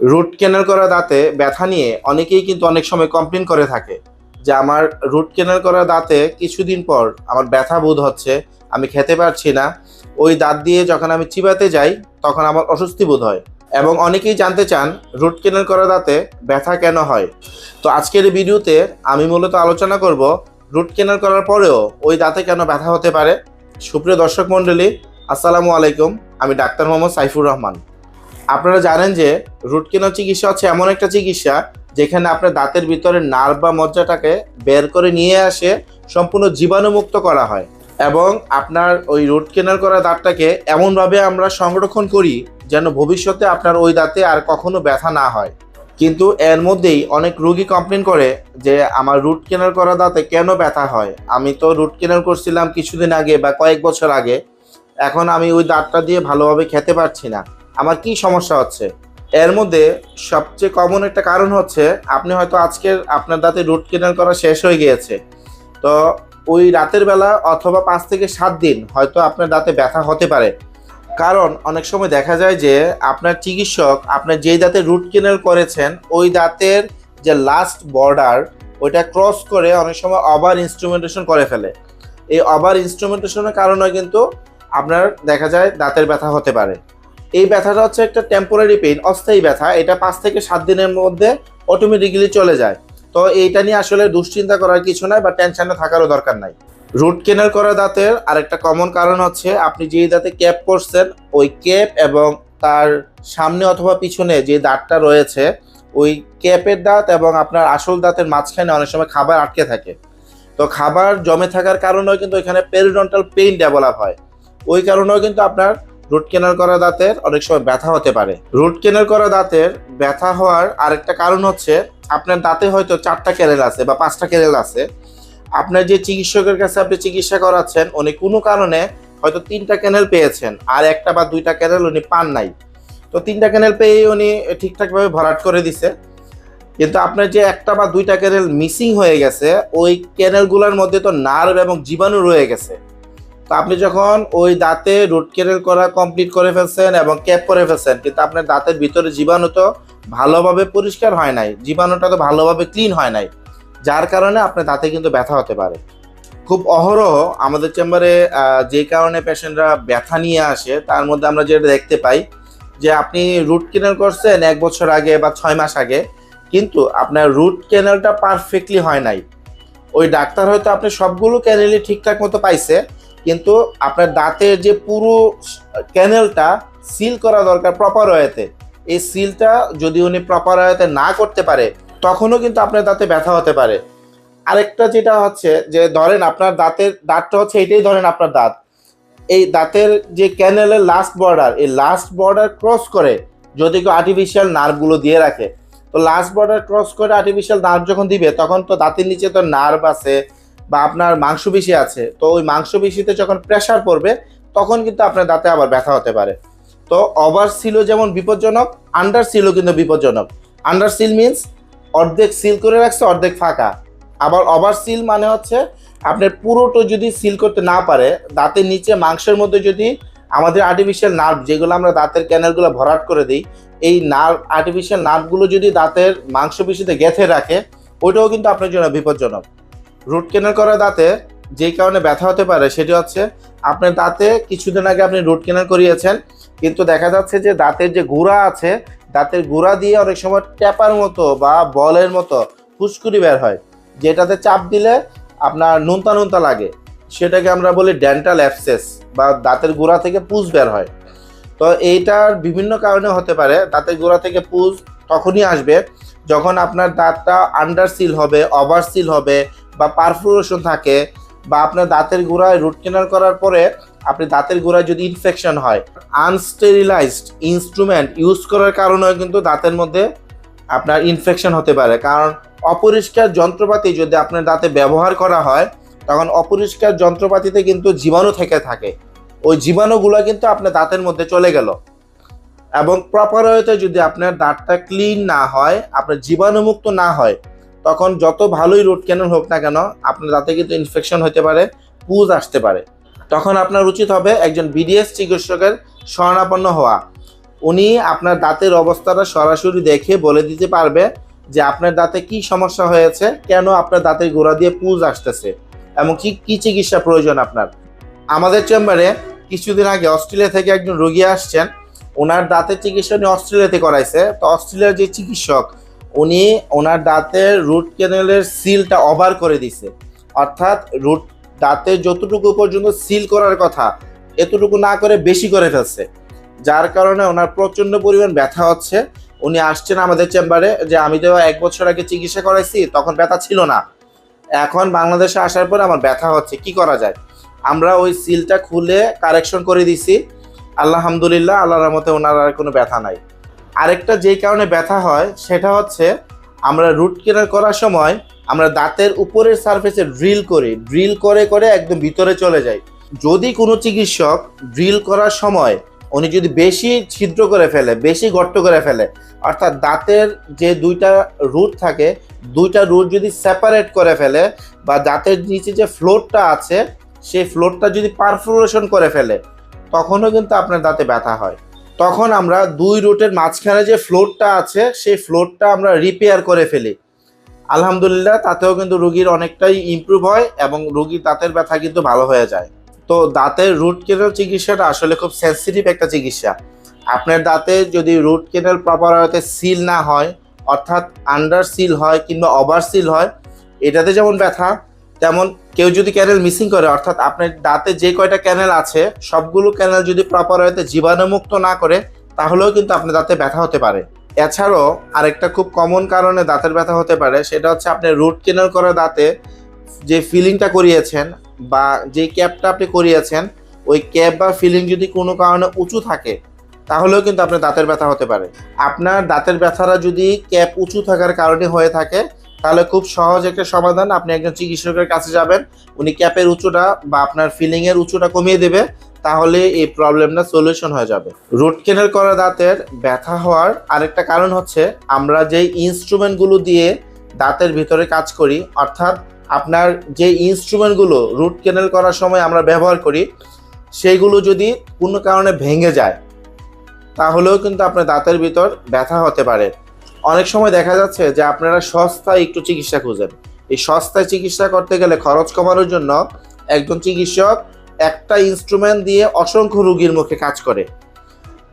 Root canal করা দাঁতে ব্যথা নিয়ে অনেকেই কিন্তু অনেক সময় কমপ্লেন করে থাকে যে আমার রুট ক্যানেল করা দাঁতে কিছুদিন পর আমার ব্যথা বোধ হচ্ছে, আমি খেতে পারছি না। ওই দাঁত দিয়ে যখন আমি চিবাতে যাই, তখন আমার অস্বস্তি বোধ হয়। এবং অনেকেই জানতে চান রুট ক্যানেল করা দাঁতে ব্যথা কেন হয়? তো আজকের ভিডিওতে আমি মূলত আলোচনা করব রুট ক্যানেল করার পরেও ওই দাঁতে কেন ব্যথা হতে পারে? সুপ্রিয় দর্শক মণ্ডলী, আসসালামু আলাইকুম। আমি ডাক্তার মোহাম্মদ সাইফুর রহমান। আপনারা জানেন যে রুট চিকিৎসা হচ্ছে এমন একটা চিকিৎসা যেখানে আপনার দাঁতের ভিতরে নার্ভ বা মজ্জাটাকে বের করে নিয়ে আসে, সম্পূর্ণ জীবাণুমুক্ত করা হয়। এবং আপনার ওই রুট ক্যানাল করা দাঁতটাকে এমনভাবে আমরা সংরক্ষণ করি যেন ভবিষ্যতে আপনার ওই দাঁতে আর কখনো ব্যথা না হয়। কিন্তু এর মধ্যেই অনেক রুগী কমপ্লেন করে যে, আমার রুট ক্যানাল করা দাঁতে কেন ব্যথা হয়? আমি তো রুট ক্যানাল করছিলাম কিছুদিন আগে বা কয়েক বছর আগে। এখন আমি ওই দাঁতটা দিয়ে ভালোভাবে খেতে পারছি না। আমার কি সমস্যা হচ্ছে? এর মধ্যে সবচেয়ে কমন একটা কারণ হচ্ছে, আপনি হয়তো আজকের আপনার দাঁতে রুট ক্যানাল করা শেষ হয়ে গিয়েছে। তো ওই রাতের বেলা অথবা পাঁচ থেকে সাত দিন হয়তো আপনার দাঁতে ব্যথা হতে পারে। কারণ অনেক সময় দেখা যায় যে আপনার চিকিৎসক আপনার যেই দাঁতে রুট ক্যানাল করেছেন, ওই দাঁতের যে লাস্ট বর্ডার ওইটা ক্রস করে অনেক সময় ওভার ইনস্ট্রুমেন্টেশন করে ফেলে। এই ওভার ইনস্ট্রুমেন্টেশনের কারণে কিন্তু আপনার দেখা যায় দাঁতের ব্যথা হতে পারে। এই ব্যথাটা হচ্ছে একটা টেম্পোরারি পেইন অস্থায়ী ব্যথা। এটা পাঁচ থেকে সাত দিনের মধ্যে অটোমেটিক্যালি চলে যায়। তো এইটা নিয়ে আসলে দুশ্চিন্তা করার কিছু নাই বা টেনশনে থাকারও দরকার নাই। রুট কেনাল করা দাঁতের আরেকটা কমন কারণ হচ্ছে আপনি যেই দাঁতে ক্যাপ করছেন ওই ক্যাপ এবং তার সামনে অথবা পিছনে যে দাঁতটা রয়েছে, ওই ক্যাপের দাঁত এবং আপনার আসল দাঁতের মাঝখানে অনেক সময় খাবার আটকে থাকে। তো খাবার জমে থাকার কারণেও কিন্তু এখানে পেরিডন্টাল পেইন ডেভেলপ হয়। ওই কারণেও কিন্তু আপনার রুট কেনার করা দাঁতের অনেক সময় ব্যথা হতে পারে। রুট কেনার করা দাঁতের ব্যথা হওয়ার আরেকটা কারণ হচ্ছে, আপনার দাঁতে হয়তো চারটা ক্যানেল আছে বা পাঁচটা ক্যানেল আছে। আপনার যে চিকিৎসকের কাছে আপনি চিকিৎসা করাচ্ছেন, উনি কোনো কারণে হয়তো তিনটা ক্যানেল পেয়েছেন আর একটা বা দুইটা ক্যানেল উনি পান নাই। তো তিনটা ক্যানেল পেয়ে উনি ঠিকঠাকভাবে ভরাট করে দিছে। কিন্তু আপনার যে একটা বা দুইটা ক্যানেল মিসিং হয়ে গেছে, ওই ক্যানেলগুলোর মধ্যে তো নার্ভ এবং জীবাণু রয়ে গেছে। তো আপনি যখন ওই দাঁতে রুট ক্যানেল করা কমপ্লিট করে ফেলছেন এবং ক্যাপ করে ফেলছেন, কিন্তু আপনার দাঁতের ভিতরে জীবাণু তো ভালোভাবে পরিষ্কার হয় নাই, জীবাণুটা তো ভালোভাবে ক্লিন হয় নাই, যার কারণে আপনার দাঁতে কিন্তু ব্যথা হতে পারে। খুব অহরহ আমাদের চেম্বারে যে কারণে পেশেন্টরা ব্যথা নিয়ে আসে, তার মধ্যে আমরা যেটা দেখতে পাই যে আপনি রুট ক্যানেল করছেন এক বছর আগে বা ছয় মাস আগে, কিন্তু আপনার রুট ক্যানেলটা পারফেক্টলি হয় নাই। ওই ডাক্তার হয়তো আপনি সবগুলো ক্যানেলই ঠিকঠাক মতো পাইছে কিন্তু আপনার দাঁতের যে পুরো ক্যানেলটা সিল করা দরকার প্রপার ওয়েতে এই সিলটা যদি উনি প্রপার ওয়েতে না করতে পারে, তখনও কিন্তু আপনার দাঁতে ব্যথা হতে পারে। আরেকটা যেটা হচ্ছে যে ধরেন আপনার দাঁতের দাঁতটা হচ্ছে এটাই ধরেন আপনার দাঁত। এই দাঁতের যে ক্যানেলের লাস্ট বর্ডার এই লাস্ট বর্ডার ক্রস করে যদি কেউ আর্টিফিশিয়াল নার্ভগুলো দিয়ে রাখে, তো লাস্ট বর্ডার ক্রস করে আর্টিফিশিয়াল নার্ভ যখন দিবে, তখন তো দাঁতের নিচে তো নার্ভ আছে বা আপনার মাংসপেশি আছে, তো ওই মাংসপেশিতে যখন প্রেশার পড়বে, তখন কিন্তু আপনার দাঁতে আবার ব্যথা হতে পারে। তো ওভার সিলও যেমন বিপজ্জনক আন্ডার সিলও কিন্তু বিপজ্জনক। আন্ডার সিল মিনস অর্ধেক সিল করে রাখছে, অর্ধেক ফাঁকা। আবার ওভার সিল মানে হচ্ছে আপনার পুরোটা যদি সিল করতে না পারে, দাঁতের নিচে মাংসের মধ্যে যদি আমাদের আর্টিফিশিয়াল নার্ভ যেগুলো আমরা দাঁতের ক্যানেলগুলো ভরাট করে দিই, এই নার্ভ আর্টিফিশিয়াল নার্ভগুলো যদি দাঁতের মাংসপেশিতে গেঁথে রাখে, ওইটাও কিন্তু আপনার জন্য বিপজ্জনক। রুট ক্যানেল করা দাঁতে যেই কারণে ব্যথা হতে পারে, সেটি হচ্ছে আপনার দাঁতে কিছুদিন আগে আপনি রুট ক্যানেল করিয়েছেন, কিন্তু দেখা যাচ্ছে যে দাঁতের যে গুঁড়া আছে, দাঁতের গুঁড়া দিয়ে অনেক সময় ট্যাপার মতো বা বলের মতো ফুসকুড়ি বের হয়, যেটাতে চাপ দিলে আপনার নুনতা নুনতা লাগে। সেটাকে আমরা বলি ডেন্টাল অ্যাপসেস বা দাঁতের গোড়া থেকে পুজ বের হয়। তো এইটার বিভিন্ন কারণে হতে পারে, দাঁতের গোড়া থেকে পুজ তখনই আসবে যখন আপনার দাঁতটা আন্ডার সিল হবে ওভার সিল হবে বা পারফোরেশন থাকে বা আপনার দাঁতের গোড়ায় রুট কেনাল করার পরে আপনি দাঁতের গোড়ায় যদি ইনফেকশন হয় আনস্টেরিলাইজড ইনস্ট্রুমেন্ট ইউজ করার কারণেও কিন্তু দাঁতের মধ্যে আপনার ইনফেকশন হতে পারে। কারণ অপরিষ্কার যন্ত্রপাতি যদি আপনার দাঁতে ব্যবহার করা হয়, তখন অপরিষ্কার যন্ত্রপাতিতে কিন্তু জীবাণু থেকে থাকে। ওই জীবাণুগুলো কিন্তু আপনার দাঁতের মধ্যে চলে গেল। এবং প্রপার ওয়েতে যদি আপনার দাঁতটা ক্লিন না হয়, আপনার জীবাণুমুক্ত না হয় তখন যত ভালোই রুট ক্যানেল হোক না কেন, আপনার দাঁতে কিন্তু ইনফেকশন হতে পারে, পুজ আসতে পারে। তখন আপনার উচিত হবে একজন বিডিএস চিকিৎসকের শরণাপন্ন হওয়া। উনি আপনার দাঁতের অবস্থাটা সরাসরি দেখে বলে দিতে পারবে যে আপনার দাঁতে কি সমস্যা হয়েছে, কেন আপনার দাঁতের গোড়া দিয়ে পুজ আসতেছে, এবং কি কি চিকিৎসা প্রয়োজন আপনার। আমাদের চেম্বারে কিছুদিন আগে অস্ট্রেলিয়া থেকে একজন রোগী আসছেন, ওনার দাঁতের চিকিৎসা উনি অস্ট্রেলিয়াতে করাইছে। তো অস্ট্রেলিয়ার যে চিকিৎসক উনি ওনার দাঁতের রুট ক্যানেলের সিলটা ওভার করে দিছে। অর্থাৎ রুট দাঁতের যতটুকু পর্যন্ত সিল করার কথা, এতটুকু না করে বেশি করে ফেলছে। যার কারণে ওনার প্রচণ্ড পরিমাণ ব্যথা হচ্ছে। উনি আসছেন আমাদের চেম্বারে যে আমি তো এক বছর আগে চিকিৎসা করাইছি, তখন ব্যথা ছিল না। এখন বাংলাদেশে আসার পর আমার ব্যথা হচ্ছে, কি করা যায়? আমরা ওই সিলটা খুলে কারেকশন করে দিছি। আলহামদুলিল্লাহ, আল্লাহর রহমতে ওনার আর কোনো ব্যথা নাই। আরেকটা যেই কারণে ব্যথা হয়, সেটা হচ্ছে আমরা রুট কেনার করার সময় আমরা দাঁতের উপরের সারফেসে ড্রিল করি। ড্রিল করে করে একদম ভিতরে চলে যাই। যদি কোনো চিকিৎসক ড্রিল করার সময় উনি যদি বেশি ছিদ্র করে ফেলে, বেশি গর্ত করে ফেলে, অর্থাৎ দাঁতের যে দুইটা রুট থাকে, দুইটা রুট যদি সেপারেট করে ফেলে বা দাঁতের নিচে যে ফ্লোরটা আছে, সেই ফ্লোরটা যদি পারফোরেশন করে ফেলে, তখনও কিন্তু আপনার দাঁতে ব্যথা হয়। তখন আমরা দুই রুটের মাঝখানে যে ফ্লোরটা আছে, সেই ফ্লোরটা আমরা রিপেয়ার করে ফেলি। আলহামদুলিল্লাহ, তাতেও কিন্তু রুগীর অনেকটাই ইমপ্রুভ হয় এবং রুগীর দাঁতের ব্যথা কিন্তু ভালো হয়ে যায়। তো দাঁতের রুট কেনাল চিকিৎসাটা আসলে খুব সেন্সিটিভ একটা চিকিৎসা। আপনার দাঁতে যদি রুট কেনাল প্রপার সিল না হয়, অর্থাৎ আন্ডার সিল হয় কিংবা ওভার সিল হয়, এটাতে যেমন ব্যথা তেমন কেউ যদি ক্যানেল মিসিং করে, অর্থাৎ আপনার দাঁতে যে কয়টা ক্যানেল আছে, সবগুলো ক্যানেল যদি প্রপার হতে জীবাণুমুক্ত না করে, তাহলেও কিন্তু আপনার দাঁতে ব্যথা হতে পারে। এছাড়াও আরেকটা খুব কমন কারণে দাঁতের ব্যথা হতে পারে, সেটা হচ্ছে আপনি রুট কেনাল করা দাঁতে যে ফিলিংটা করিয়েছেন বা যে ক্যাপটা আপনি করিয়েছেন, ওই ক্যাপ বা ফিলিং যদি কোনো কারণে উঁচু থাকে, তাহলেও কিন্তু আপনার দাঁতের ব্যথা হতে পারে। আপনার দাঁতের ব্যথাটা যদি ক্যাপ উঁচু থাকার কারণে হয়ে থাকে তাহলে খুব সহজ একটা সমাধান। আপনি একজন চিকিৎসকের কাছে যাবেন, উনি ক্যাপের উঁচুটা বা আপনার ফিলিং এর উঁচুটা কমিয়ে দেবে, তাহলে এই প্রবলেমটা সলিউশন হয়ে যাবে। রুট কেনাল করা দাঁতের ব্যথা হওয়ার আরেকটা কারণ হচ্ছে, আমরা যেই ইনস্ট্রুমেন্টগুলো দিয়ে দাঁতের ভিতরে কাজ করি, অর্থাৎ আপনার যে ইনস্ট্রুমেন্টগুলো রুট কেনাল করার সময় আমরা ব্যবহার করি, সেইগুলো যদি কোনো কারণে ভেঙে যায়, তাহলেও কিন্তু আপনার দাঁতের ভিতর ব্যথা হতে পারে। অনেক সময় দেখা যাচ্ছে যে আপনারা সস্তায় একটু চিকিৎসা খুঁজেন। এই সস্তায় চিকিৎসা করতে গেলে খরচ কমানোর জন্য একজন চিকিৎসক একটা ইনস্ট্রুমেন্ট দিয়ে অসংখ্য রুগীর মুখে কাজ করে।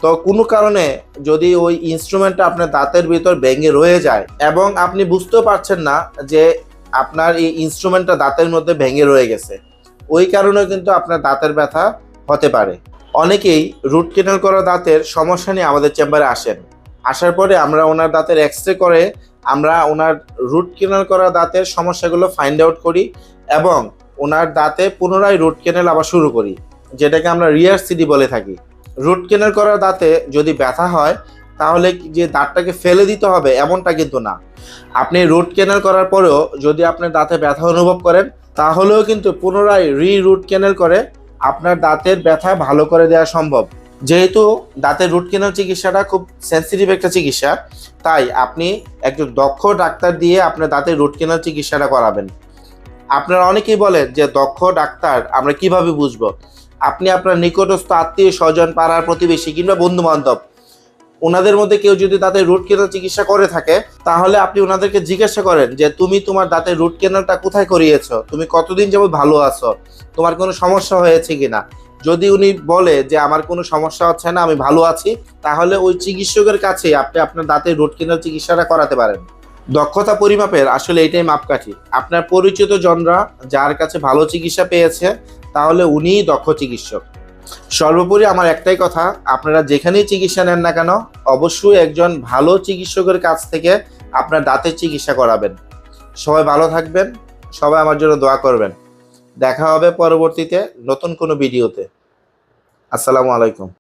তো কোনো কারণে যদি ওই ইনস্ট্রুমেন্টটা আপনার দাঁতের ভিতর ভেঙে রয়ে যায় এবং আপনি বুঝতেও পারছেন না যে আপনার এই ইনস্ট্রুমেন্টটা দাঁতের মধ্যে ভেঙে রয়ে গেছে, ওই কারণেও কিন্তু আপনার দাঁতের ব্যথা হতে পারে। অনেকেই রুট কেনাল করা দাঁতের সমস্যা নিয়ে আমাদের চেম্বারে আসেন। আসার পরে আমরা ওনার দাঁতের এক্স করে আমরা ওনার রুট কেনাল করা দাঁতের সমস্যাগুলো ফাইন্ড আউট করি এবং ওনার দাঁতে পুনরায় রুট কেনাল আবার শুরু করি, যেটাকে আমরা রিয়ার সিডি বলে থাকি। রুট কেনাল করা দাঁতে যদি ব্যথা হয়, তাহলে যে দাঁতটাকে ফেলে দিতে হবে এমনটা কিন্তু না। আপনি রুট কেনাল করার পরেও যদি আপনার দাঁতে ব্যথা অনুভব করেন, তাহলেও কিন্তু পুনরায় রি রুট কেনাল করে আপনার দাঁতের ব্যথা ভালো করে দেওয়া সম্ভব। যেহেতু দাঁতের রুট কেনাল চিকিৎসাটা খুব সেন্সিটিভ একটা চিকিৎসা, তাই আপনি একজন দক্ষ ডাক্তার দিয়ে আপনার দাঁতের রুট কেনাল চিকিৎসাটা করাবেন। আপনারা অনেকেই বলেন যে দক্ষ ডাক্তার আমরা কীভাবে বুঝব? আপনি আপনার নিকটস্থ আত্মীয় স্বজন, পাড়ার প্রতিবেশী কিংবা বন্ধু বান্ধব ওনাদের মধ্যে কেউ যদি দাঁতের রুট কেনাল চিকিৎসা করে থাকে, তাহলে আপনি ওনাদেরকে জিজ্ঞাসা করেন যে, তুমি তোমার দাঁতের রুট কেনালটা কোথায় করিয়েছ? তুমি কতদিন যাবত ভালো আছো? তোমার কোনো সমস্যা হয়েছে কিনা? যদি উনি বলে যে আমার কোনো সমস্যা হচ্ছে না, আমি ভালো আছি, তাহলে ওই চিকিৎসকের কাছে আপনি আপনার দাঁতের রুট কেনার চিকিৎসাটা করাতে পারেন। দক্ষতা পরিমাপের আসলে এটাই মাপকাঠি। আপনার পরিচিত জনরা যার কাছে ভালো চিকিৎসা পেয়েছে, তাহলে উনিই দক্ষ চিকিৎসক। সর্বোপরি আমার একটাই কথা, আপনারা যেখানেই চিকিৎসা নেন না কেন, অবশ্যই একজন ভালো চিকিৎসকের কাছ থেকে আপনার দাঁতের চিকিৎসা করাবেন। সবাই ভালো থাকবেন, সবাই আমার জন্য দোয়া করবেন। দেখা হবে পরবর্তীতে নতুন কোনো ভিডিওতে। আসসালামু আলাইকুম।